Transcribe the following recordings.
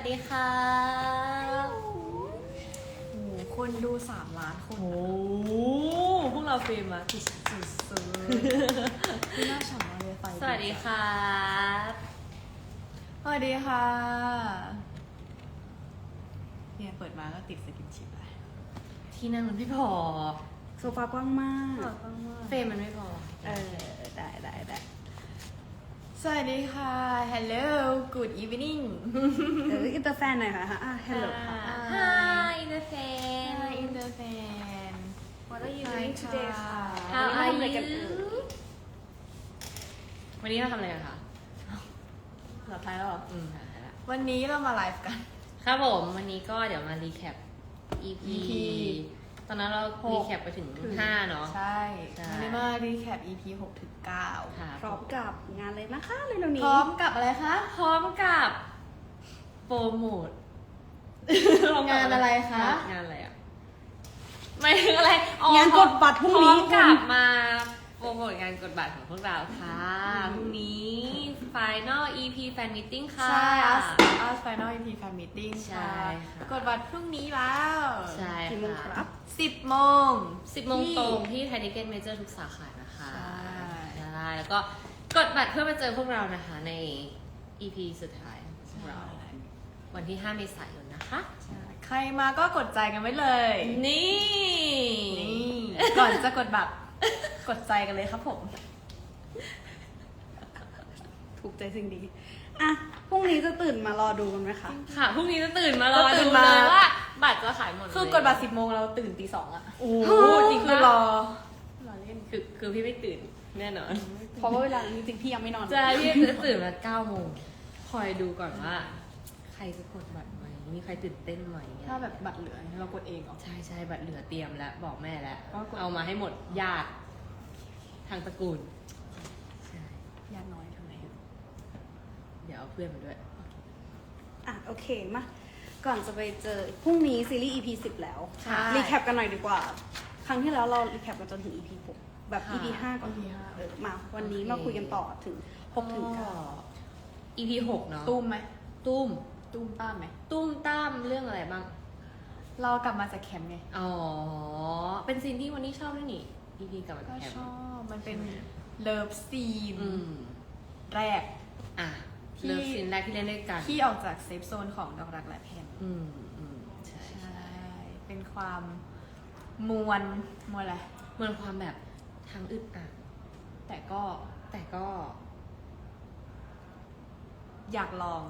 วัสดีค่ะโอ้โหคนดูสามล้านคน โอ้พวกเราเฟรมอะที่สุดที่น่าฉ่ำมากเลยไฟสวัสดีค่ะสวัสดีค่ะ เนี่ยเปิดมาก็ติดสกินชิปแล้วที่นั่งมันไม่พอโซฟากว้างมาก เฟรมมันไม่พอ เออ ได้ได้ได้ สวัสดีค่ะ hello good evening เอออินเตอร์แฟนหน่อยค่ะอะฮัลโหลค่ะ Hi the f a n Hi in the fan What are you Hi doing today ค่ะ How วัน are นี้ทำอะไรกัน you เอ่ยวันนี้เราทำอะไรกันคะหลับท้ายแล้วเหรออืมหายแล้ววันนี้เรามาไลฟ์กัน ครับผมวันนี้ก็เดี๋ยวมารีแคป EP EP ตอนนั้นเราหก รีแคปไปถึง 5 เนาะ ใช่ใช่ วันนี้มารีแคป EP 6 ถึง9 ค่ะ พร้อมกับงานเลยนะคะเร็วๆนี้ พร้อมกับอะไรคะ พร้อมกับ โปรโมทงานอะไรคะ งานอะไรอะไม่ถึงอะไรอ๋องานกดบัตรพรุ่งนี้พร้อมกลับมาโปรโมทงานกดบัตรของพวกเราค่ะพรุ่งนี้ Final EP Fan Meeting ค่ะ ใช่ us us final EP fan meeting ใช่ค่ะ กดบัตรพรุ่งนี้แล้วใช่กี่โมงคค่ะรับ10โมง สิบโมงตรงที่ไทนิเกนเมเจอร์ทุกสาขานะคะ ใช่ใช่แล้วก็กดบัตรเพื่อมาเจอพวกเรานะคะใน EP สุดท้ายของเรา วันที่ 5 เมษายนนะคะใช่ใครมาก็กดใจกันไว้เลยนี่นี่ก่อนจะกดบัตรกดใจกันเลยครับผม ถูกใจสิ่งดีอะพรุ่งนี้จะตื่นมารอดูกันไหมคะ ค่ะพรุ่งนี้จะตื่นมารอก็ตื่ดูนมา เลยว่าบัตรจะขายหมดคือกดบัตร10โมงเราตื่นตีสองอะโอ้โอ้โหจจริริงงคือรรออรอเล่น คือคือพี่ไม่ตื่นแน่นอนเพราะว่าเวลาจริงๆพี่ยังไม่นอนจะพี่จะตื่นมา9โมงคอยดูก่อนว่า ใครจะกดบัตรไหมมีใครตื่นเต้นไหมถ้าแบบบัตรเหลือเรากดเองเหรอใช่ใช่บัตรเหลือเตรียมแล้วบอกแม่แล้วก็กดเอามาให้หมดญาติทางตระกูลใช่ยากน้อยทำไงอะเดี๋ยวเอาเพื่อนมาด้วยอะโอเคมาก่อนจะไปเจอพรุ่งนี้ซีรีส์ EP 10 แล้วใช่รีแคปกันหน่อยดีกว่า ครั้งที่แล้วเรารีแคปกันจนถึง EP 6 แบบค่ะ EP 5ก่อน EP ห้า เออมาวันนี้โอเคมาคุยกันต่อถึง6ถึงก็ EP หกเนาะตุ้มไหมตุ้ม ตุ้มต้ามไหม ตุ้มตั้มเรื่องอะไรบ้าง เรากลับมาจากแคมป์ไง อ๋อ เป็นซีนที่วันนี้ชอบด้วยนี่ EP กับวันก็แคมชอบ มันเป็นเลิฟซีนอืมแรก อะที่ เลิฟซีนแรกที่เล่นด้วยกันที่ออกจากเซฟโซนของดอกรักและแพมอืมอืมใช่ใช่ เป็นความมวลมวลอะไรเหมือนความแบบ ทางอึดอัดแต่ก็แต่ก็ อยากลอง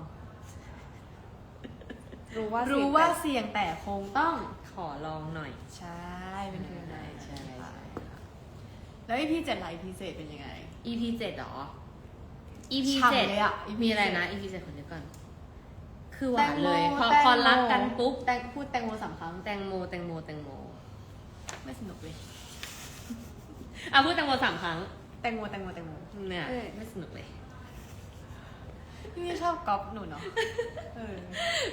รู้ว่ารู้เสียงว่าแต่เสี่ยงแต่คงต้องขอลองหน่อย ใช่เป็นเพื่อนไหนใช่ใช่ค่ะใช่ค่ะแล้วอีพีเจ็ดไลฟ์พิเศษเป็นยังไง EP เจ็ดเหรอ EP ฉ่ำเจ็ดเลยอะ EP มีอะไรนะเจ็ด EP เจ็ดคนเดียวก่อน คือหวานเลย พอแตงโมพอรักกันปุ๊บแตงพูดแตงโมสามครั้งแตงโมแตงโมแตงโม ไม่สนุกเลย อะพูดแตงโมสามครั้ง แตงโมแตงโมแตงโม เนี่ยไม่สนุกเลยพี่ไม่ชอบก๊อปหนูเนาะเออ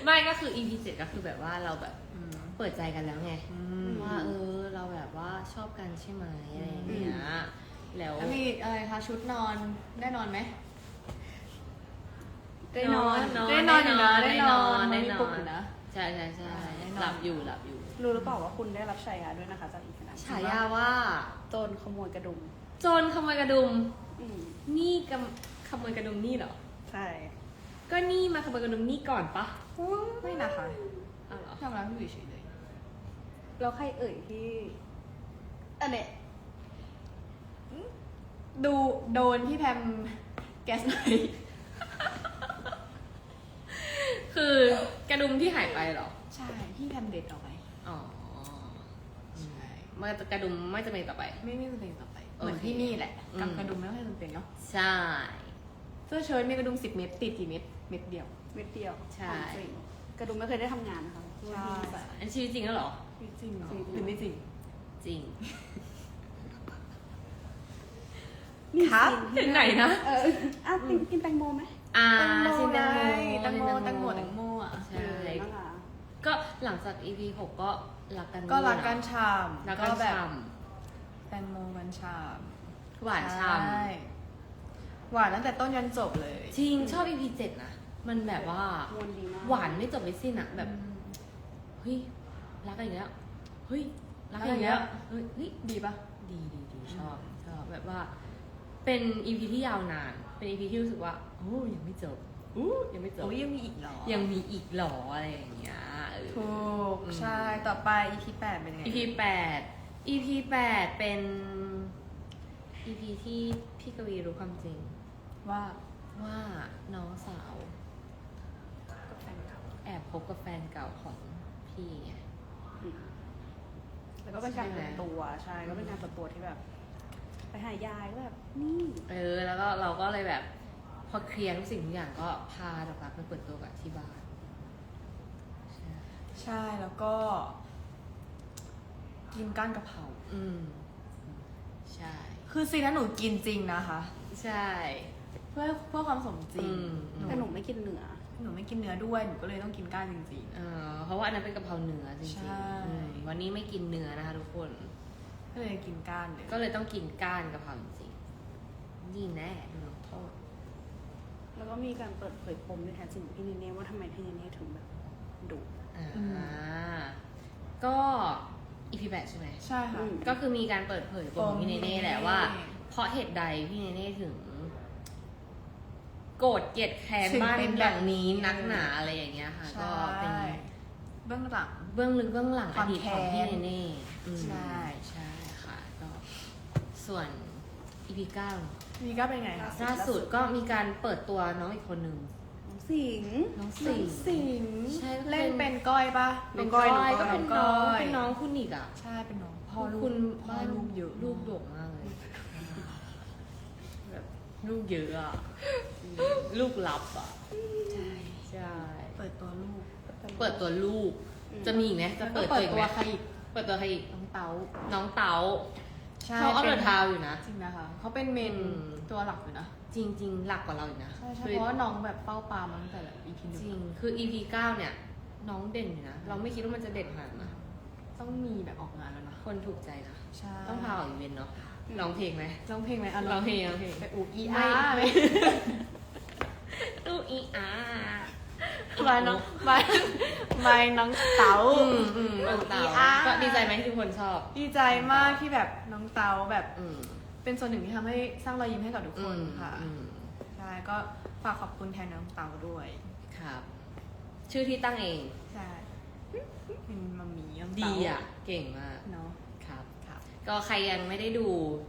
ไม่ก็คือ EP เจ็ดก็คือแบบว่าเราแบบอืมเปิดใจกันแล้วไง อืม ว่าเออเราแบบว่าชอบกันใช่ไหมอะไรอย่างเงี้ย แล้ว แล้วมีอะไรคะชุดนอนได้นอนไหมได้นอนได้นอนอยู่นะได้นอนได้มีนปลุอกอนยู่นะ ใช่ใช่ใช่ได้นอน หลับอยู่หลับอยู่ รู้หรือเปล่าว่าคุณได้รับฉายาด้วยนะคะจากอีกนะฉายาว่าโจรขโมยกระดุม โจรขโมยกระดุม อืมนี่กำขโมยกระดุมนี่เหรอ ใช่ ก็นี่มาขโมยกระดุมนี่ก่อนปะไม่นะคะอ้าวเหรอ ทำร้านพี่อยู่เฉยเลยแล้วใครเอ่ยที่ อันเนี้ยดูโดนพี่แพมแกสไหนคือกระดุมที่หายไปเหรอ ใช่ พี่แพมเด็ดออกไป อ๋อใช่มันกระดุมไม่จะเป็นต่อไป ไม่ไม่จำเป็นต่อไปโอเคเหมือนที่นี่แหละกับอืมกระดุมไม่ค่อยจำเป็นเนาะใช่ เสื้อเชิ้ตมีกระดุมสิบเม็ดติดกี่เม็ดเม็ดเดียว เม็ดเดียวใช่ ของจริงกระดุมไม่เคยได้ทำงานนะคะใช่ อันชีวิตจริงแล้วเหรอ จริงเหรอจริงหรือไม่จริง จริงมีครับซีถึงไหนนะ เอออะกินกินแตงโมไหม อ่าแตงโมชินแตงโมไงแตงโมแตงโมแตงโมอะ ใช่ เออนั่นล่ะ ก็หลังจาก EP หกก็รักกันก็รักกันด้วยชามเนอะรักกันแบบฉ่แตงโมกันชามำหวานฉ่ใหวานตั้งแต่ต้นยันจบเลยำจริงชอบ EP เจ็ดนะ มันแบบว่ามวนดีมากหวานไม่จบไม่สิ้นอะแบบเฮ้ยรักกันอีกแล้วเฮ้ยรักกันอีกแล้วเฮ้ยเฮ้ยดีปะดีดีดีชอบชอบแบบว่า เป็นอีพีที่ยาวนาน เป็นอีพีที่รู้สึกว่าโอ้ยังไม่จบอู้ยังไม่จบโอ้ยยังมีอีกเหรอยังมีอีกเหรออะไรอย่างเงี้ยเออ ถูกอืมใช่ ต่อไป EP แปดเป็นยังไง EP แปด EP แปดเป็น EP ที่พี่กวีรู้ความจริง ว่า ว่าน้องสาว กับแฟนเก่าแอบคบกับแฟนเก่าของพี่ไงอืมแล้วก็เป็นการใช่ไหมเปิดตัว ใช่ ก็เป็นการเปิดตัวที่แบบ ไปหายายก็แบบ นี่ เออ แล้วก็เราก็เลยแบบ พอเคลียร์ทุกสิ่งทุกอย่างก็พาดอกรักมาเปิดตัวกับที่บ้านใช่ ใช่แล้วก็ กินก้านกะเพราอืม ใช่ คือซีนนั้นหนูกินจริงนะคะ ใช่ เพื่อเพื่อความสมจริงอืมแต่หนูไม่กินเนื้อ หนูไม่กินเนื้อด้วยหนูก็เลยต้องกินก้านจริง เออเพราะว่าอันนั้นเป็นกะเพราเนื้อจริงใช่ๆอืมวันนี้ไม่กินเนื้อนะคะทุกคน ๆ ก็เลยกินก้านเลยก็เลยต้องกินก้านกะเพราจริงๆนี่แน่โดนลงโทษ แล้วก็มีการเปิดเผยปมที่แท้จริงของพี่เนเน่ว่าทำไมพี่เนเน่ถึงแบบดุ อ่าก็อีพีแปดใช่ไหม ใช่ค่ะอืม ก็คือมีการเปิดเผยปมของพี่เนเน่แหละว่าเน่เพราะเหตุใดพี่เนเน่ถึง โกรธเกลียดแค้นถึงบ้านเป็นอย่างนี้แบบนี้นักหนาอะไรอย่างเงี้ยค่ะใช่ก็เป็นเบื้องหลัง เบื้องลึกเบื้องหลังคอวามดีตของพี่แค้นเนเน่อืมใช่ ใช่ค่ะก็ส่วนอีพีเก้ามีก็เป็นไงคะ ล่าสุดก็มีการเปิดตัวน้องอีกคนนึงน้อง สิงห์น้องน้สิองงห์สิงห์ใช่ก็เป็นเล่นเป็นก้อยปะเป็นก้ก้ออยยน้องก้อยก็เป็นน้องเป็นน้องคุณอีกอะใช่เป็นน้องพ่อลูกคุณพ่อลูกเยอะลูกโด่งมากเลยแบบลูกเยอะอะลูกลับอะใช่ใช่เปิดตัวลูก เปิดตัวลูก จะมีอีกไหมจะเปิดเปิตัวดอีกตัไหวมใครอีกเปิดตัวใครอีกน้องเต๋าน้องเต๋าใช่เขาเอาป็เดินเท้าอยู่นะจริงนะคะเขาเป็นเมนอืมตัวหลักอยู่นะ จริง ๆ หลักกว่าเราอีกนะใช่ใช่เพราะว่าน้องแบบเป้าปลามาตั้งแต่แบบ EP หนึ่งจริงคือ EP 9 เนี่ย น้องเด่นอยู่นะ เราไม่คิดว่ามันจะเด่นขนาดนั้นนะต้องมีแบบออกงานแล้วนะคนถูกใจนะ ใช่ต้องพาออกอีเวนต์เนาะร้องเพลงไหม ร้องเพลงไหมอะร้องเพลงร้องเพลง ไปอูอีไม่อาร์ไม่ไม่ตู้อีอามาน้องมามาน้องเต๋า อืมอืมน้องเต๋าอีอาก็ดีใจไหมที่ทุกคนชอบ ดีใจมากที่แบบน้องเต๋าแบบอืม เป็นส่วนหนึ่งที่ทำให้สร้างรอยยิ้มให้กับทุกอืคนมค่ะอืมใช่ก็ฝากขอบคุณแทนน้องเต๋าด้วย ครับ ชื่อที่ตั้งเอง ใช่เป็นมัมมี่น้องดีเต๋าอะ เก่งมากเนาะครับครับก็ใครยังไม่ได้ดู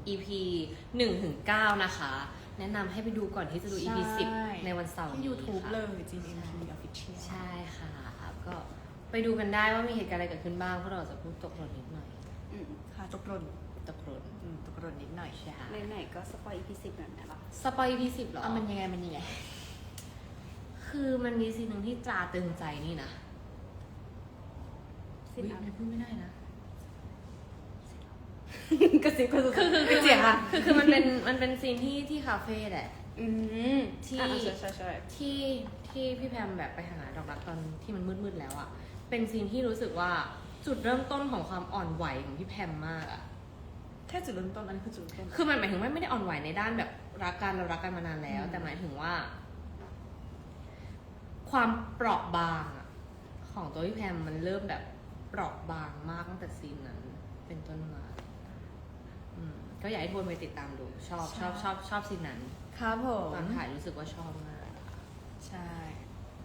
EP 1ถึง9นะคะ แนะนำให้ไปดูก่อนที่จะดู EP ใช่ 10 ในวันเสาร์ที่ นี้ YouTube ค่ะ เลย GMT Official ใช่ค่ะก็ไปดูกันได้ว่ามีเหตุการณ์อะไรเกิดขึ้นบ้างเพราะเราจะพูดตกหล่นนิดหน่อย อืมค่ะตกหล่นตกหล่น อืมตกหล่นนิดหน่อยใช่ไหนๆก็สปอย EP สิบแบบนี้ละสปอย EP 10เหรออะมันยังไงมันยังไง คือมันมีซีนหนึ่งที่ตราตรึงใจนี่นะสิ้นอุ๊ยอันมันพูดไม่ได้นะ กระซิบกระซิบคือคือเป็นเสียงอะคือคือมันเป็นมันเป็นซีนที่ที่คาเฟ่แหละ อืมที่ อะใช่ใช่ใช่ที่ที่พี่แพมแบบไปหาดอกรักตอนที่มันมืดๆแล้วอะเป็นซีนที่รู้สึกว่าจุดเริ่มต้นของความอ่อนไหวของพี่แพมมากอะ แค่จุดเริ่มต้นอันนี้คือจุดเริ่มต้น คือมันหมายถึงว่าไม่ได้อ่อนไหวในด้านแบบรักกันเรารักกันมานานแล้ว อืม แต่หมายถึงว่า ความเปราะบางอะของตัวพี่แพมมันเริ่มแบบเปราะบางมากตั้งแต่ซีนนั้น เป็นต้นมาอืมก็อยากให้ทุกคนไปติดตามดู ชอบชอบชอบชอบซีนนั้น ครับผมตอนถ่ายรู้สึกว่าชอบมาก ใช่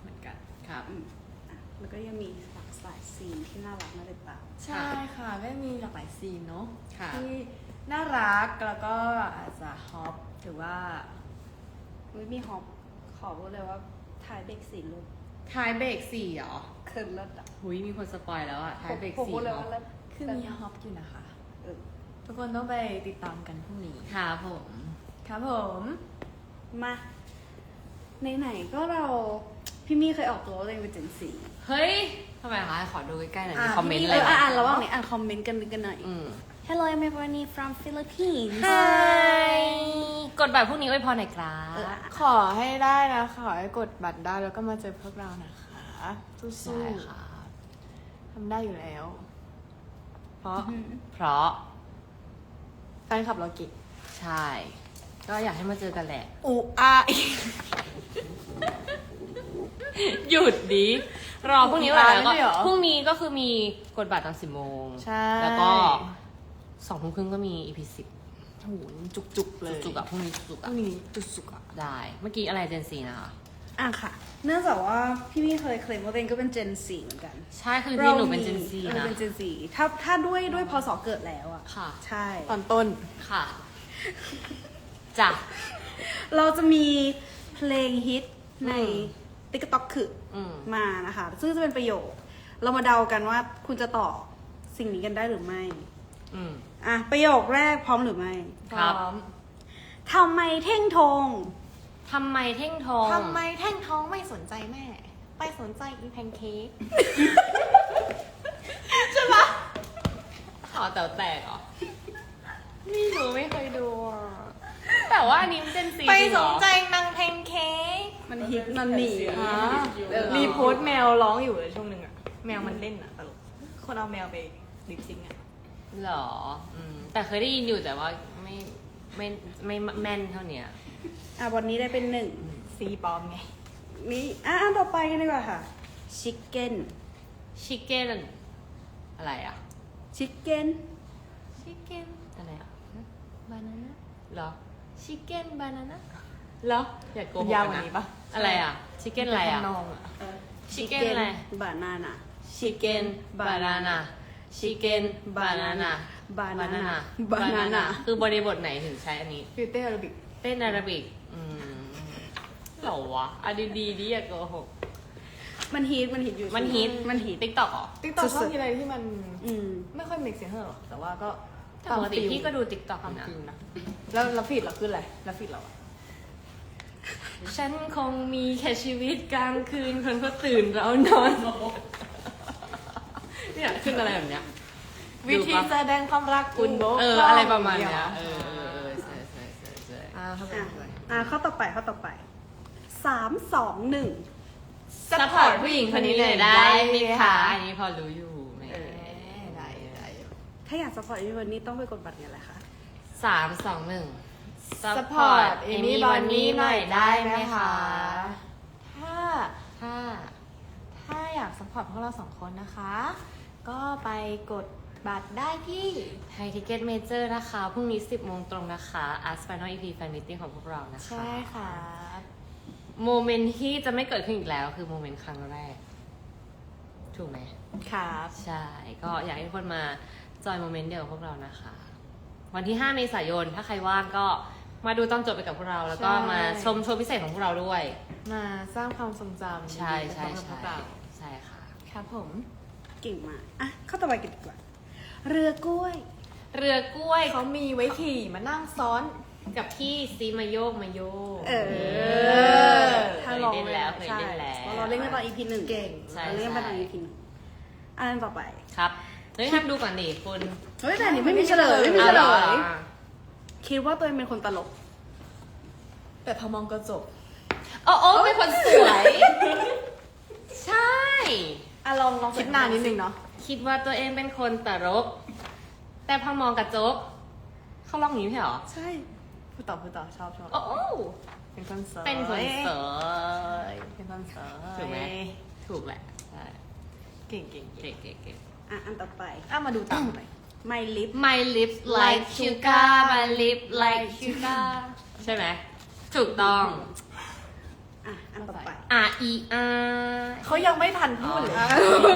เหมือนกันครับอืมอะแล้วก็ยังมี หลากหลายซีนที่น่ารักน่าติดตามใช่ค่ะก็มีหลากหลายซีนเนาะค่ะ ที่น่ารักแล้วก็อาจจะฮอปหรือว่าอุ๊ยมีฮอปขอพูดเลยว่าถ่ายเบรกสี่ลูกท้ายเบรกสี่เหรอเคิร์นเลิศอะหุยมีคนสปอยแล้วอะท้ายเบรกผมสี่พูดเลยเนาะว่าเลิศคือมีฮอปอยู่นะคะ เออทุกคนต้องไปติดตามกันพรุ่งนี้ครับผม ครับผมมาไหนๆก็เราพี่มี่เคยออกตัวว่าตัวเองเป็นเจนซีเฮ้ย ทำไมคะขอดูใกล้ๆหน่อยมีอะคอมเมนต์พี่อะไรเออไหมอ่านระหว่างนี้อ่านคอมเมนต์กันกันหน่อย อืม Hello everybody from Philippines ฮายกดบัตรพรุ่งนี้ไว้พอหน่อยครัเออบอะขอให้ได้นะขอให้กดบัตรได้แล้วก็มาเจอพวกเรานะคะสู้ใช่ค่ะ ๆทำได้อยู่แล้ว เพราะเพราะแฟนขับเราเก่งใช่ ก็อยากให้มาเจอกันแหละอุอา หยุดดิรอพรุ่งนี้วันไหนแล้วก็ไม่เหรอ พรุ่งนี้ก็คือมีกดบัตรตอนสิบโมงใช่แล้วก็สองทุ่มครึ่งก็มี EP สิบโอ้โหจุกจุกๆเลยจุกๆอะพรุ่งนี้จุกๆพอะรุ่งนี้จุกจุกๆอะได้ เมื่อกี้อะไรเจนซีนะคะ อะค่ะ เนื่องจากว่าพี่มี่เคยเคลมว่าตัวเองก็เป็นเจนซีเหมือนกันใช่คือที่หนูเป็นเจนซีออนะเป็นเจนซีถ้าถ้าด้วยด้วยพศเกิดแล้วอะค่ะ ใช่ ตอนต้น ค่ะจ้ะ เราจะมีเพลงฮิตในอืม ติ๊กต็อกคืออืมมานะคะ ซึ่งจะเป็นประโยค เรามาเดากันว่าคุณจะตอบสิ่งนี้กันได้หรือไม่ อืม อะ ประโยคแรกพร้อมหรือไม่ครับพร้อมทำไมเท่งทง ทำไมเท่งทองทำไมแท่งท้องไม่สนใจแม่ ไปสนใจอีแพนเค้กขอแต๋วแตกเหรอไม่รู้ไม่เคยดูอะ แต่ว่าอันนี้มันเจนซีไปจริงเหสรอนใจนางแพนเค้กมันฮิตมันหนีอ่าเออรีโพสต์แมวร้องอยู่เลยช่วงหนึ่งอะแมวมันเล่นอะตลกคนเอาแมวไปลิปซิงค์อะเหรออืมแต่เคยได้ยินอยู่แต่ว่าไม่ไม่ไม่ไม่แม่นเท่าเนี้ยอะวันนี้ได้เป็นหนึ่งซีปลอมไงนี่อะอันต่อไปกันดีกว่าค่ะชิคเก้นชิคเก้นอะไรอะชิคเก้นชิคเก้นอะไรอะบานาน่าเหรอ ชิคเก้นบานาน่าเหรออย่าโกหกยาวกักว่านี้ปะอะไรอะ ชิคเก้นอะไรอะทำนองอะชิคเก้นอะไร บานาน่า ชิคเก้นบานาน่าชิคเก้นบานาน่า banana บานา banana น่าคือบริบทไหนถึงใช้อันนี้ฟิวเตอร์อาราบิกเต้นอาราบิก อืมเหรอวะอะดีดีๆดิอย่าโกหก มันฮิตมันฮิตอยู่มันฮิตมันฮิตติ๊กต็อกเหรอติ๊กต็อกสุชดๆอบทีไรที่มันอืม ไม่ค่อย make sense เท่าไหร่หรอกแต่ว่าก็แต่ ปกติพี่ก็ดูติ๊กต็อกตามนะฟิลนะแล้วแล้วฟีดเราขึ้นอะไรแล้วฟีดเราอะฉันคงมีแค่ชีวิตกลางคืนคนก็ตื่นเรานอน เนี่ยขึ้นอะไรแบบเนี้ย วิธีแสดงความรักคุณโบกเออพงอะไรประมาณเนี้ยดี๋วเออเออเออใช่ใช่ใช่ใช่อ่าเข้าไปอะเข้าไปอะข้อต่อไปข้อต่อไปสามสองหนึ่งซัพพอร์ตผู้หญิงคนนี้เลยได้ไหมคะอันนี้พอรู้อยู่แหม เออได้ได้ ถ้าอยากสปอร์ตอีวันนี้ต้องไปกดบัตรกันแหละค่ะ สามสองหนึ่งสปอร์ตเอมี่วันนี้หน่อยได้ไหมคะ ถ้า ถ้า ถ้าอยากสปอร์ตพวกเราสองคนนะคะ ก็ไปกดบัตรได้ที่ ไทยทิเก็ตเมเจอร์นะคะ พรุ่งนี้ 10โมงตรงนะคะ As Final EP Fan Meeting ของพวกเรานะคะ ใช่ค่ะ โมเมนต์ที่จะไม่เกิดขึ้นอีกแล้วคือโมเมนต์ครั้งแรก ถูกไหม ครับ ใช่ ก็อยากให้ทุกคนมา จอยโมเมนต์เดียวกับพวกเรานะคะ วันที่ 5 เมษายน ถ้าใครว่างก็มาดูตอนจบไปกับพวกเรา แล้วก็ใช่ มาชมโชว์พิเศษของพวกเราด้วย มาสร้างความทรงจำใช่ใช่ดีๆกับพวใช่กเราใช่ค่ะ ครับผม เก่งมากอะข้อต่อไปกันดีกว่า เรือกล้วย เรือกล้วยเขามีไว้ขี่มานั่งซ้อน กับพี่ซีมาโยกมาโยกเออเคยเล่นแล้วเคยเล่นแล้วใช่เราเล่นกันตอน EP หนึ่งเก่ง ใช่เราเล่นกันตอน ใช่ EP หนึ่งอันต่อไป ครับ เฮ้ยห้ามดูก่อนดิคุณเฮ้ยแต่อันนี้ไม่มีเฉลยไม่มีเฉลอะหรอยคิดว่าตัวเองเป็นคนตลก แต่พอมองกระจกโอ้โอ้เป็นคนสวย ใช่อะลองลองคิดนานนิดนึงเนาะคิดว่าตัวเองเป็นคนตลก แต่พอมองกระจกเขาลองอย่างนี้ไม่ใช่เหรอใช่พูดต่อพูดต่อชอบชอบโอ้โอ้เป็นคนสวยเป็นคนสวยเป็นคนสวยถูกไหมถูกแหละใช่เก่งเก่งเก่งเก่งเก่งเก่ง อะอันต่อไป อะมาดูตามหน่อย My Lip My lips like sugar My lips like sugar ใช่ไหมถูกต้อง อะอันต่อไป R E R เขายังไม่ทันพูดเลยอะ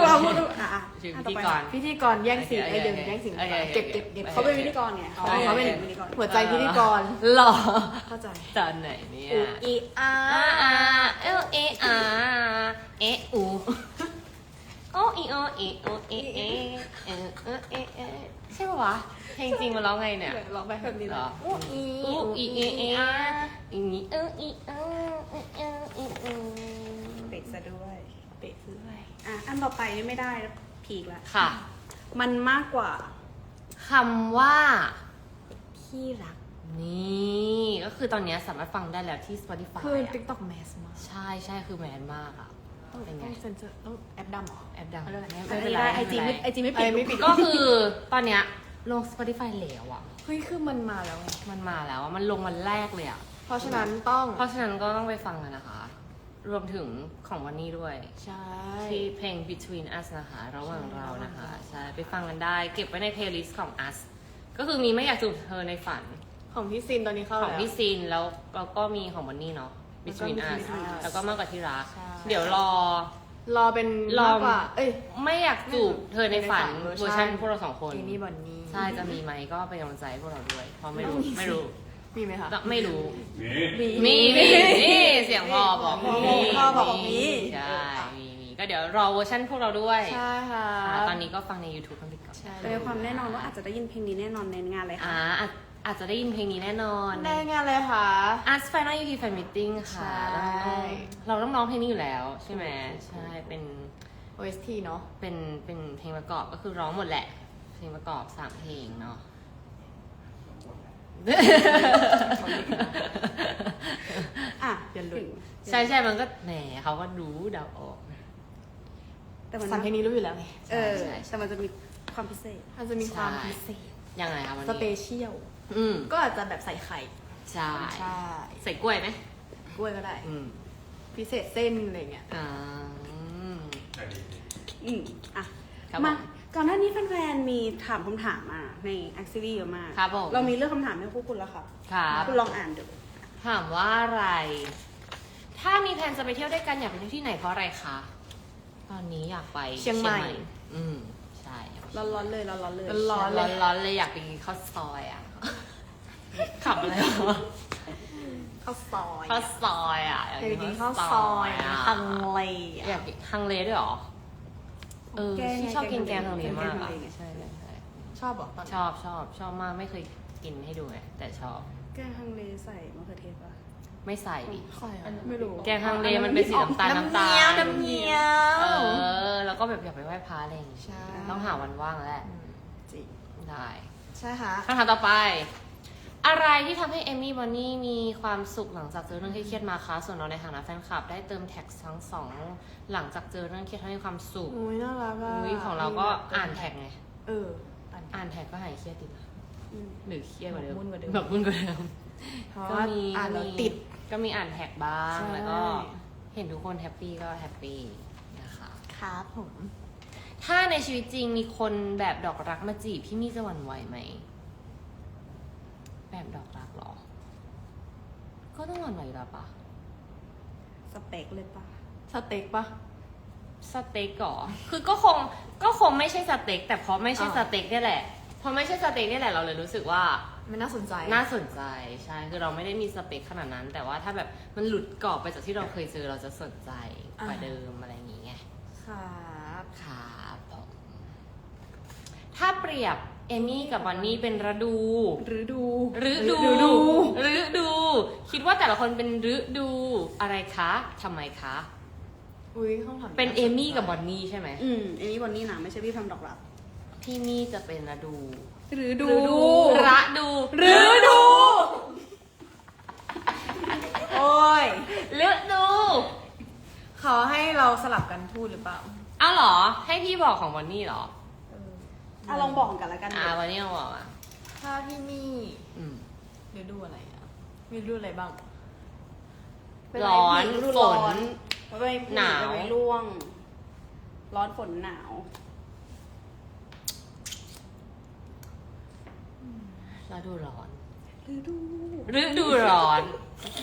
เราพูดดูอะอะชื่ออันพิต่อธีไปกร พิธีกรแย่งซีนโอเคไอเดิมโอเคแย่งซีนโอเคโอเคเก็บเก็บเก็บเขาเป็นพิธีกรไงอ๋อเขาเป็นพิธีกรหัวใจพิธีกรหล่อเข้าใจตอนไหนเนี่ยอูอีอา R R L A R เออู โออีโอเอโอเอเอเอเอเอเอใช่ปะวะเพลงจริงมันร้องไงเนี่ยลองไปแบบนี้เหรออูอีอูอีเอเออีนี้เอออีเออเออเออเออเออเด็กซะด้วยเตะซื้อไปอะอันต่อไปนี่ไม่ได้พีกละค่ะ มันมากกว่าคำว่าที่รักนี่ก็คือตอนนี้สามารถฟังได้แล้วที่ Spotify คืออะติ๊กต็อกแมสมาก ใช่ใช่คือแมนมากอะ เป็นไง ต้องเซ็นเซอร์ต้องแอปดำเหรอ แอปดังเอาเลยไม่อันเป็นนี้ไรได้ไอจีไม่ไอจีไม่ปิดไอไม่ปิดก็คือตอนเนี้ยลง Spotify แล้วอะ เฮ้ยคือมันมาแล้วไง มันมาแล้วอะมันลงวันแรกเลยอะ เพราะฉะนั้นต้องเพราะฉะนั้นก็ต้องไปฟังกันนะคะ รวมถึงของวันนี้ด้วย ใช่ ที่เพลง Between Us นะคะระหว่างเรานะคะ ใช่ ไปฟังกันได้ เก็บไว้ในเพลย์ลิสต์ของ Us ก็คือมีไม่อยากจูบเธอในฝัน ของพี่ซินตอนนี้เข้าของแล้วพี่ซีนแล้วเราก็มีของวันนี้เนาะแล้วก็ Between Us Between Us แล้วก็มากกว่าที่รัก ใช่ เดี๋ยวรอ รอเป็นรอ มากกว่าเอ้ย ไม่อยากจูบเธอในฝันในฝันเวเวออร์ร์ชัชันนพวกเราสองคนเอนี่บอนนี่ใช่จะมีไหมก็เป็นกำลังใจให้พวกเราด้วยเพราะไม่รู้ต้องมีสิไม่รู้มีไหมคะไม่รู้ นี่มีมีนี่เสียงพ่อบอกมีมีพ่อบอกมีใช่มีมีก็เดี๋ยวรอเวอร์ชันพวกเราด้วยใช่ค่ะอ่าตอนนี้ก็ฟังใน YouTube กันไปก่อนใช่เป็นความแน่นอนว่าอาจจะได้ยินเพลงนี้แน่นอนในงานเลยค่ะ อ่า อาจอาจจะได้ยินเพลงนี้แน่นอนได้งานเลยค่ะ As Final EP Fan Meeting ค่ะใช่ เราต้องร้องเพลงนี้อยู่แล้วใช่ไหมใช่เป็น OST เนาะเป็นเป็นเพลงประกอบก็คือร้องหมดแหละ เพลงประกอบสามเพลงเนาะ อะอย่าหลุดถึงใช่ใช่มันก็แหมเขาก็รู้เดาออก แต่มันสามเพลงนี้รู้อยู่แล้วไงเออใช่ใช่ แต่มันจะมีความพิเศษ มันจะมีความใช่พิเศษยังไงคะวันสนี้เปเชียล อืมก็อาจจะแบบใส่ไข่ใช่ใช่ใส่กล้วยไหมกล้วยก็ได้ อืมพิเศษเส้นอะไรเงี้ยอ่าใช่ดีอืมอะครับมาผมก่อนหน้านี้แฟนๆมีถามคำถามมาในแอคซิลี่เยอะมากครับผม เรามีเรื่องคำถามให้พวกคุณแล้วค่ะครับ คุณลองอ่านดู ถามว่าอะไร ถ้ามีแผนจะไปเที่ยวด้วยกันอยากไปเที่ยวที่ไหนเพราะอะไรคะ ตอนนี้อยากไปเชียงใหม่ อืม ใช่ร้อนๆเลยร้อนๆเลย ร้อนๆร้อนร้อนๆเลยอยากไปกินข้าวซอยอะ ขับอะไรวะข้าวซอยข้าวซอยอะอยากไปกินข้าวซอยฮังเลอยากกินฮังเลด้วยเหรอเออแกงไงที่ชอบกินแกงฮังเลแกงมากฮัอะงเลไงใช่ใช่ใช่ชอบบอกตอนชอบชอบชอบมากไม่เคยกินให้ดูไงแต่ชอบ แกงฮังเลใส่มะเขือเทศปะไม่ใส่ดิใส่อะไม่รู้แกงฮังเลมันเป็นสีน้ำตาลน้ำตาลน้ำเงี้ยวเออ แล้วก็แบบอยากไปไหว้พระอะไรอย่างงี้ใช่ต้องหาวันว่างแล้วแหละจริงได้ ใช่ค่ะคำถามต่อไป อะไรที่ทำให้เอมมี่บอนนี่มีความสุขหลังจากเจอเรื่องเครียดๆมาคะ ส่วนเราในฐานะแฟนคลับ ได้เติมแท็กทั้งสองหลังจากเจอเรื่องเครียดทำให้ความสุขอุ้ยน่ารักอะอุ้ยของเราก็อ่านแท็กไง เอออ่านอ่านแท็กก็หายเครียดดีนะอืม หรือเครียดกว่าเดิมหมกมุ่นกว่าเดิม หมกมุ่นกว่าเดิม เพราะก็ว่ามีอ่านแล้วมีติด ก็มีอ่านแท็กบ้าง ใช่ แล้วก็เห็นทุกคนแฮปปี้ก็แฮปปี้นะคะ ครับผม ถ้าในชีวิตจริงมีคนแบบดอกรักมาจีบพี่มี่จะหวั่นไหวไหม แบบดอกรักเหรอ ก็ต้องหวั่นไหวอยู่แล้วปะสเปคเลยปะสเต็กปะสเต็กเหรอคือก็คงก็คงไม่ใช่สเต็กแต่เพราะไม่ใช่อ่าสเต็กนี่แหละเพราะไม่ใช่สเต็กนี่แหละเราเลยรู้สึกว่าไม่น่าสนใจ น่าสนใจใช่คือเราไม่ได้มีสเปคขนาดนั้น แต่ว่าถ้าแบบมันหลุดกรอบไปจากที่เราเคยเจอเราจะสนใจกว่าอ่าเดิมอะไรอย่างเงี้ยครับครับผมถ้าเปรียบ เอมี่กับบอนนี่เป็นฤดูหรือดูฤดูฤดูฤดู คิดว่าแต่ละคนเป็นฤดูอะไรคะทำไมคะ อุ้ยคำถามเป็นเอมี่กับบอนนี่ใช่ไหม อืมเอมี่บอนนี่นะไม่ใช่พี่แพมดอกรักพี่มี่จะเป็นฤดูหรือดูระดูฤดูโอ้ยฤดูเขาให้เราสลับกันพูดหรือเปล่าเอาเหรอ ให้พี่บอกของบอนนี่เหรอ อะลองบอกกันแล้วกันอ่าบอนนี่ลองบอกอะถ้าที่นี่อืมฤดูอะไรอะมีฤดูอะไรบ้างเป็นไรร้อนฤดูฝร้อน นไม่หนาวไม่ร่วง ร้อนฝนหนาว ฤดูร้อนฤดู ฤดูร้อน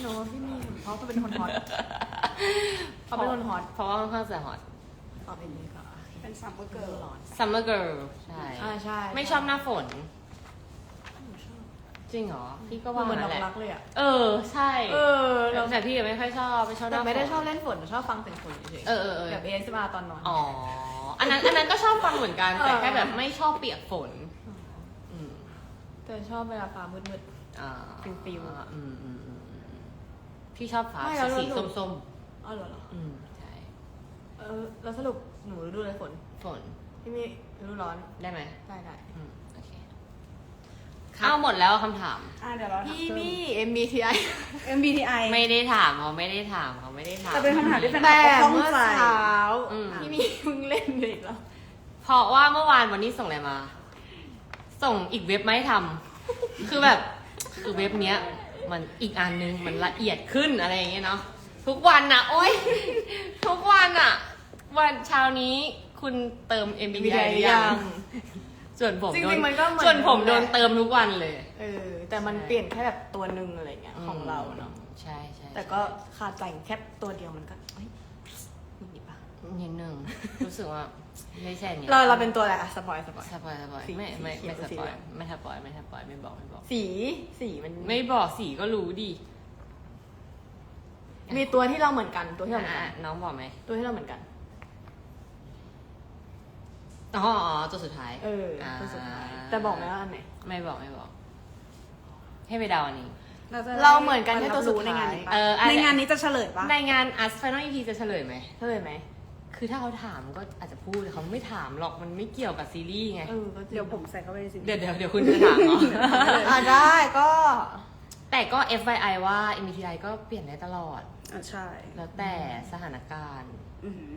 โน้พี่นี่เพราะเขาเป็นคนฮอตเขาเป็นคนฮอตเพราะว่าค่อนข้างจะฮอตตอบเป็นนี้ก่อน เป็นซัมเมอร์เกิฤร์ดูลร้อน summer girl ใช่อ่าใช่ไม่ชอบหน้าฝน หนูชอบจริงเหรอ พี่ก็ก็ว่าเหมือนดนั่อนกแหละรักเลยอะ เออ ใช่เออเราแต่พี่ไม่ค่อยชอบไม่ชอบหแต่น้าฝน ไม่ได้ชอบเล่นฝนแต่ชอบฟังเสียงฝนเฉยๆเออเออเออ แบบ ASMR ตอนนอน อ๋อ อันนั้นอันนั้นก็ชอบฟังเหมือนกันเออแต่แค่แบบไม่ชอบเปียกฝน อืมแต่ชอบเวลาฟ้ามืด อ่าฟิวๆอ่าอืมอืมอืมอืมพี่ชอบฟ้าไม่แล้วสีเราส้มๆอ๋อเหรอเหรอๆอืมใช่ เออแล้วสรุป หนูฤดูอะไรฝนฝนพี่มีฤดูร้อนได้ไหมได้ได้อืมโอเคเข้าหมดแล้วคำถาม อะเดี๋ยวเราถามพี่เพิ่มมี MBTI MBTI ไม่ได้ถามเขาไม่ได้ถามเขาไม่ได้ถาม แต่เป็นคำถามที่แฟน แต่ข้องเมื่อใจเช้าอืม พี่มีเพิ่งเล่นเลยอีกแล้วเพราะว่าเมื่อวานวันนี้ส่งอะไรมา ส่งอีกเว็บมาให้ทำ คือแบบคือเว็บเนี้ย มันอีกอันนึงมันละเอียดขึ้นอะไรอย่างเงี้ยเนาะทุกวันน่ะ โอ๊ย ทุกวันอะ วันเช้านี้คุณเติม MBTI หรือยัง ส่วนผมจริงๆโดนมันก็เหมือน ส่วนผมโดนแหละเติมทุกวันเลย เออ แต่มันเปลี่ยนแค่แบบตัวหนึ่งอะไรเงี้ยของเราเนาะ ใช่ใช่แต่ก็คาใจแค่ตัวเดียวมันก็เฮ้ยนี่ปะนิดนึงรู้สึกว่าไม่ใช่เนี่ยเราเราเป็นตัวอะไรอะสปอยสปอย สปอยสปอยสีไม่ไม่สีเขีไม่ยวสสีปอยเหลืองไม่สปอยไม่สปอยไม่บอกไม่บอก สีสีมันไม่บอกสีก็รู้ดิมีตัวที่เราเหมือนกันตัวที่เราเหมือนอะกัน น้องบอกไหมตัวที่เราเหมือนกัน อ๋ออ๋อตัวสุดท้ายเออตัวสุดท้ายแต่บอกไหมว่าอันไหน ไม่บอกไม่บอก ให้ไปเดาอันนี้ เราจะเราเหมือนกันแค่ตัวสุดท้าย ในงานนี้ปะเอออะไรในงานนี้จะเฉลยปะในงาน Us Final EP จะเฉลยไหมเท่าไหร่ไหมคือถ้าเขาถามก็อาจจะพูดแต่เขาไม่ถามหรอกมันไม่เกี่ยวกับซีรีส์ไง เออก็จริงเดี๋ยวผมใส่เข้าไปในสิ เดี๋ยวเดี๋ยวเดี๋ยวคุณจะถามเหรอ อะได้ก็แต่ก็ FYI ว่า MBTI ก็เปลี่ยนได้ตลอด อะใช่แล้วแต่สถานการณ์ อือหือ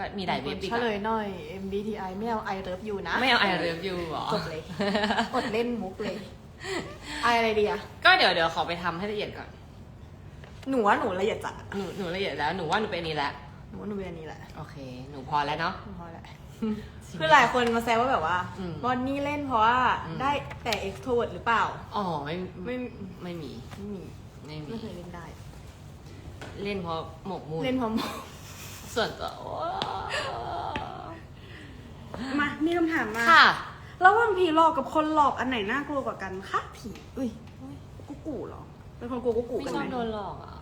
ก็มีหลายเว็บอีกเฉลยหน่อย MBTI ไม่เอา I love you นะ ไม่เอา I love you หรอจบเลย อดเล่นมุกเลยไออะไรดีอะก็เดี๋ยวเดี๋ยวขอไปทำให้ละเอียดก่อน หนูว่าหนูละเอียดจัดอะหนูหนูละเอียดแล้ว หนูว่าหนูเป็นอันนี้แล้ว หนูว่าหนูเป็นอันนี้แหละ โอเค หนูพอแล้วเนาะพอแล้ว คือหลายคนมาแซวว่าแบบว่า อืมบอนนี่เล่นเพราะว่าอืม ได้แต่ extrovert หรือเปล่า อ๋อไม่ไม่ไม่มีไม่มีไม่มี ไม่เคยเล่นได้ เล่นเพราะหมกมุ่นเล่นเพราะ ส่วนตัวว้าวมา มีคำถามมาค่ะ ระหว่างผีหลอกกับคนหลอกอันไหนน่ากลัวกว่ากันคะผี อุ้ยกุ๊กกูเหรอ เป็นคนกลัวกุ๊กกูไม่กันชไหอบมโดนหลอกอะ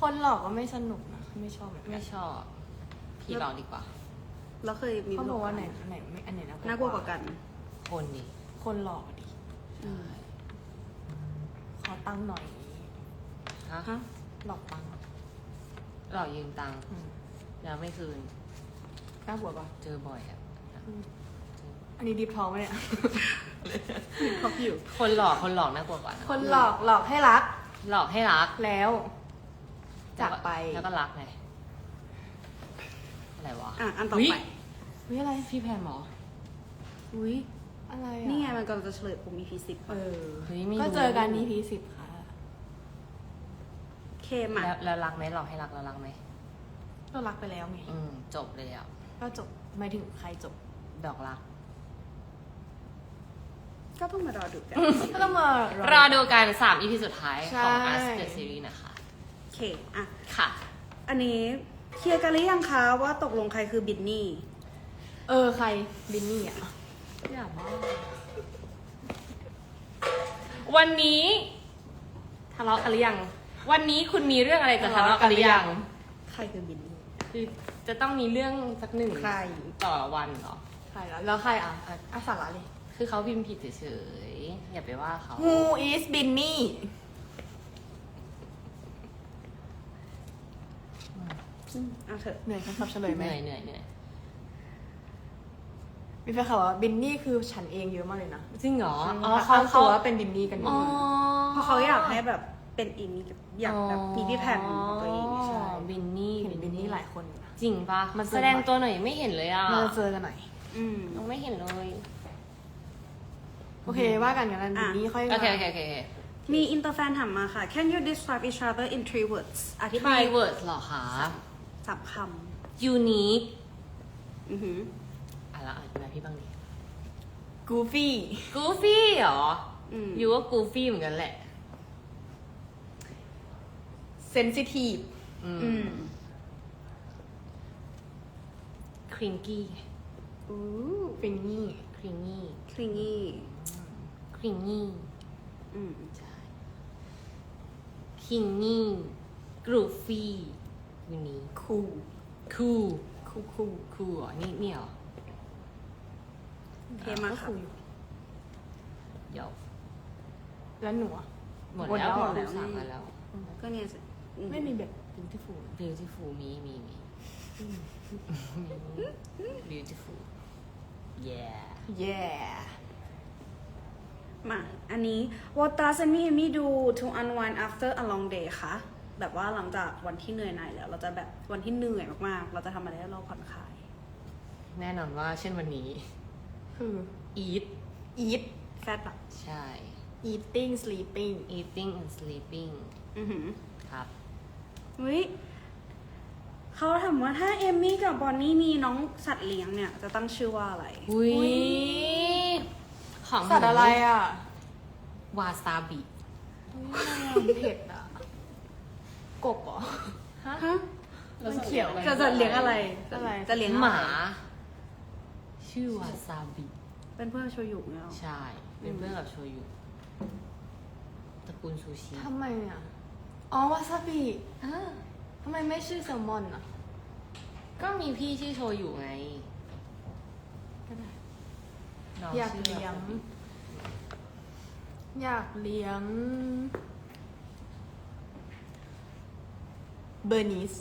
คนหลอกก็ไม่สนุกนะ ไม่ชอบเหมือนกัไม่นชอบพี่หลอกดีกว่า แล้วเคยมีเขาบอกว่าไหนอันไหนไม่อันไหนน่ากลัวกว่ากันคนดิคนหลอกดิอืมขอตังค์หน่อย ฮะฮะหลอกตังค์หลอกยืมตังค์อืม แล้วไม่คืนน่ากลัวปะเจอบ่อยอะอันนี้ดิบทองไหมเนี่ยเขาผิวคนหลอกคนหลอกน่ากลัวกว่านะคนหลอกหลอกให้รัก หลอกให้รักแล้วจากไปแล้วก็รักไงอะไรวะอะอันต่ออุ๊ยไปอุ้ยอะไรพี่แพมเหรออุ้ยอะไรอะนี่ไงมันกำลังจะเฉลยผม EP สิบเออเฮ้ยไม่ก็รู้เจอกัน EP สิบค่ะ เคมาแล้วแล้วรักไหมหลอกให้รักแล้วรักไหม ก็รักไปแล้วไงอืมจบเลยอะก็จบหมายถึงใครจบ ดอกรัก ก็ต้องมารอดูกัน ก็ต้องมารรอดูกันสามอีพีสุดท้ายใช่ของ Us The Series นะคะ โอเคอะ ค่ะ อันนี้เคลียร์กันหรือยังคะว่าตกลงใครคือบินนี่ เออใครบินนี่อะอยากมากวันนี้ทะเลาะกันหรือยัง วันนี้คุณมีเรื่องอะไรจะทะเลาะกันหรือยัง ใครคือบินนี่ คือจะต้องมีเรื่องสักหนึ่งใคร ต่อวันเหรอ ใครแล้วแล้วใครอะอะอะสาระเลยคือเขาพิมพ์ผิดเฉยๆอย่าไปว่าเขา Who is Binny อืมเอาเถอะเหนื่อยคำตอบเฉลยเหไหมนื่อยเหนื่อยเหนื่อยมีแฟนข่าวว่าบินนี่คือฉันเองเยอะมากเลยนะจริงเหรอ อ๋อ๋ออเขาเขาเขาเขาว่าเป็นบินนี่กันหมดอ๋อเพราะเขาอยากให้แบบ เป็นอีมีกับอยากแบบมีพี่แพมของตัวเองใช่บินนี่เห็นบินนี่หลายคนอยู่นะจริงปะมันเจอแสดงตัวหน่อยไม่เห็นเลยอะเราจะเจอกันหน่อยอืมยังไม่เห็นเลย โอเคว่ากันกันนั้นบินนี่ค่อยโอมาเคโอเคโอเคมีอินเตอร์แฟนถามมาค่ะ Can you describe each other in three words อธิบาย keywords เหรอคะสามค unique ำอือหืออะแล้วอธิบายพี่บ้างดิกูฟี่ goofy เหรออืมยูก็ goofy เหมือนกันแหละ เซนซิทีฟอือืมม cringy อู้ฟินนี่ cringy คลิงงี้ cringy อืมใช่ kingy goofy ยูนี้คู cool คูคู cool เหรอนี่นี่เหรอเทมาค่ะคูอยู่เดี๋ยวแล้วหนูอะหมดหมดแล้วแล้วหมดเหรอแล้วสั่งมาแล้ว ก็เนี่ยสิอื ไม่มีแบบ beautiful beautiful มีมีมี beautiful yeah yeah มา อันนี้ What does Amy Amy do to unwind after a long day คะ แบบว่าหลังจากวันที่เหนื่อยหน่ายแล้ว เราจะแบบวันที่เหนื่อยมากๆ เราจะทำอะไรให้เราผ่อนคลาย แน่นอนว่าเช่นวันนี้ คือ eat eat แฟตแบบใช่ eating sleeping eating and sleeping อือหือครับ เฮ้ยเขาถามว่าถ้าเอมมี่กับบอนนี่มีน้องสัตว์เลี้ยงเนี่ย จะตั้งชื่อว่าอะไร อุ้ยของหนูสัตว์อะไรอะ วาซาบิอุ๊ยเผ็ดอะ กบเหรอฮะมันเขียวจะจะเลี้ยงอะไรอะไรจะเลี้ยงหอะไรมา ชื่อวาซาบิ เป็นเพื่อนโชยุเนี่ยหรอใช่ เป็นเพื่อนกับโชยุตระกูลซูชิทำไมอะ อ๋อวาซาบิทำไมไม่ชื่อแซลมอนอะ ก็มีพี่ชื่อโชยุไงก็ได้น้งอยากชื่เลี้ยงวาซาบิอยากเลี้ยง เบอร์นิส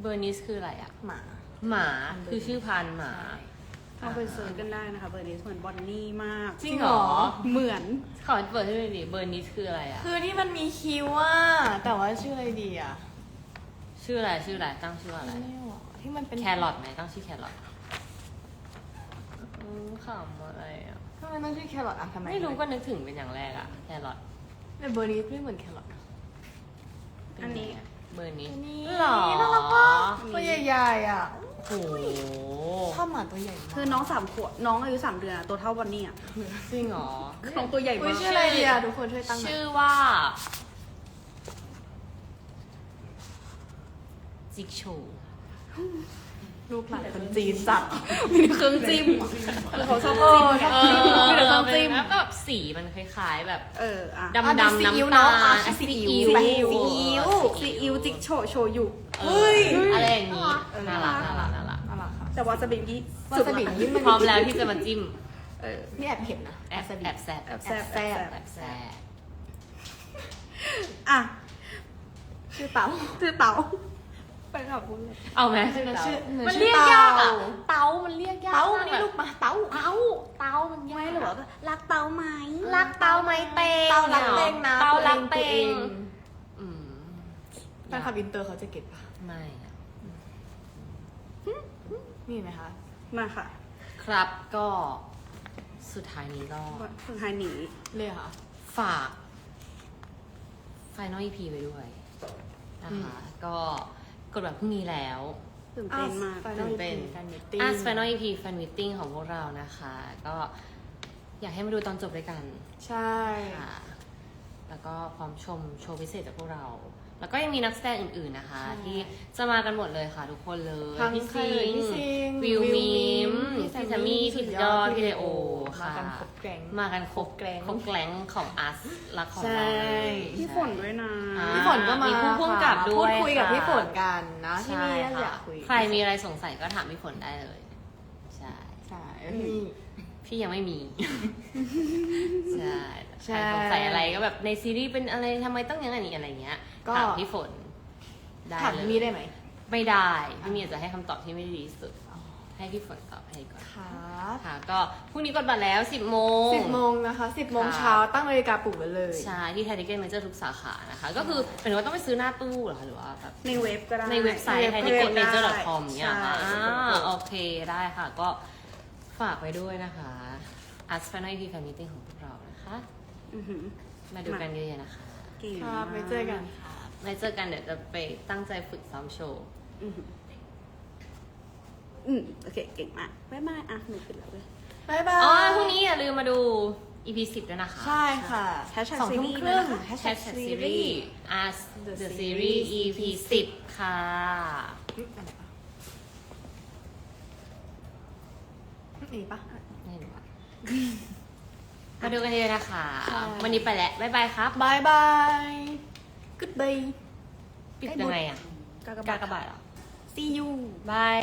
เบอร์นิสคืออะไรอะหมา หมาคือชื่อพันธุ์หมา เอาไปเซิร์ชกันได้นะคะเบอร์นี้เหมือนบอนนี่มากจริงเหรอ เหมือน ขอเปิดให้ดูหน่อยดิเบอร์นิสคืออะไรอะคือที่มันมีคิวอะแต่ว่าชื่ออะไรดีอะชื่ออะไรชื่ออะไรตั้งชื่ออะไร ไม่รู้อะที่มันเป็นแครอทไหมตั้งชื่อแครอทอืมขำอะไรอะทำไมต้องชื่อแครอทอะทำไมไม่รู้ก็นึกถึงเป็นอย่างแรกอะแครอทแต่เบอร์นิสไม่เหมือนแครอทนะเป็อันนี้ ไงะเบอร์นิสนี่หรอน่ารักมากตัวใหญ่ๆอะ โอ้โหชอบหมาตัวใหญ่มากคือน้องสามขวบน้องอายุสามเดือนอะตัวเท่าบอนนี่อะจริงเหรอ น้องตัวใหญ่อุ้มายก ชื่ออะไรดีอะทุกคนช่วยตั้งหน่อยชื่อว่าจิกโช รูปหลานคนจีนจัดมีเครื่องจิ้มคือเขาชอบจิ้มไงเออมีแต่เครื่องจิ้ม แล้วแบบสีมันคล้ายๆแบบ เอออะดำดำซีอิ๊วน้ำตาเนาะอะลซีอิ๊วซีซีอิ๊อิ๊ววซีอิ๊วจิกโชโชยุเฮ้ยอะไรอย่างนี้น่ารักน่ารักน่ารักน่ารักค่ะ แต่วาซาบิที่วาสุดซาบิละนี่มันพร้อมแล้วที่จะมาจิ้มเออ นี่แอบเผ็ดนะแอบแอบแซบแอบแซ่บแซ่บ แอบแซบอะชื่อเต๋าคือเต๋า ไปขับคุณเลย เอาไหมชื่อชื่อมันชื่อเรียกยากอะเต๋าเตามันเรียกยากเต๋าากนี่ลูกมาเต๋าเตาเตามันยากไม่หรือว่ารักเต๋าไหมรักเตาไหมเตงเต๋ารักเตงนะเตารักเตตัวเองงอืมแฟนคลับอินเตอร์เขาจะเก็ตปะไม่อะมีไหมคะ มาค่ะ ครับก็สุดท้ายนี้ก็สุดท้ายหนีเลยเหรอค่ะ ฝาก Final EP ไว้ด้วยนะคะก็ กดแบบพรุ่งนี้แล้วตื่นเต้นมากอ้าวตื่นเต้นแฟนมิตติ้ง อะ Final EP Fan Meeting ของพวกเรานะคะ ก็อยากให้มาดูตอนจบด้วยกันใช่ ค่ะ แล้วก็พร้อมชมโชว์พิเศษจากพวกเรา แล้วก็ยังมีนักแสดงอื่นๆนะคะที่จะมากันหมดเลยค่ะทุกคนเลยทั้งพี่ใครซิพี่งซิงวิวมิมพี่พี่แซมมี่พี่สุดยอดพี่เลโอมาค่ะกันครบแก๊งมากันครบแก๊ง ครบแก๊งของอัสรักของใช่เราเลยพี่ฝนด้วยนะ อ่าพี่ฝนก็มามีผู้พุ่งกับด้วยพูดคุยกับค่ะพี่ฝนกันนะที่ใช่นี่อยาค่ะกคุยใครมีอะไรสงสัยก็ถามพี่ฝนได้เลย ใช่ ใช่ พี่พี่ยังไม่มี ใช่ ใช่ใครสงสัยอะไรก็แบบในซีรีส์เป็นอะไรทำไมต้องอย่างนั้นอะไรเงี้ยก็ ถามพี่ฝนได้ถามเลยมีได้ไหม ไม่ได้พี่มีอาจจะให้คำตอบที่ไม่ดีที่สุด ให้พี่ฝนตอบให้ก่อนครับค่ะ ก็พรุ่งนี้กดบัตรแล้ว 10โมง สิบโมงนะคะสิบโมงค่ะเช้าตั้งนาฬิกาปลุกไว้เลย ใช่ที่ไทยทิเก็ตเมเจอร์ทุกสาขานะคะ ก็คือเป็นว่าต้องไปซื้อหน้าตู้เหรอคะหรือว่าแบบ ในเว็บก็ได้ในเว็บไซต์ในไทยว็ทิบเก็ตเมเจอร์ได้คอมเนี่ยใช่อ่าโอเคได้ค่ะ ก็ฝากไว้ด้วยนะคะอัสแฟนไอพีแฟนมิทติ้งของพวกเรานะคะ อือหือ มาดูกันเยอะๆนะคะเก่งครับไว้เจอกันค่ะไว้เจอกันเดี๋ยวจะไปตั้งใจฝึกซ้อมโชว์ อือหืออืมโอเค เก่งมากบ๊ายบายอะหนูขึ้นแล้วเว้ยบ๊ายบาอ๋อยพรุ่งนี้อย่าลืมมาดู EP 10ด้วยนะคะ ใช่ค่ะ Hashtag สองทุ่ม series ครึ่งนะคะ Hashtag Series As The Series EP 10ค่ะอืมอันไหนปะนี่ปะ ไม่รู้อะ มาดูกันเยอะๆนะคะใช่วันนี้ไปแล้ว บ๊ายบายครับ บายบาย goodbye ปิดยังไงอะกากกากบาทบาทเหรอ see you บาย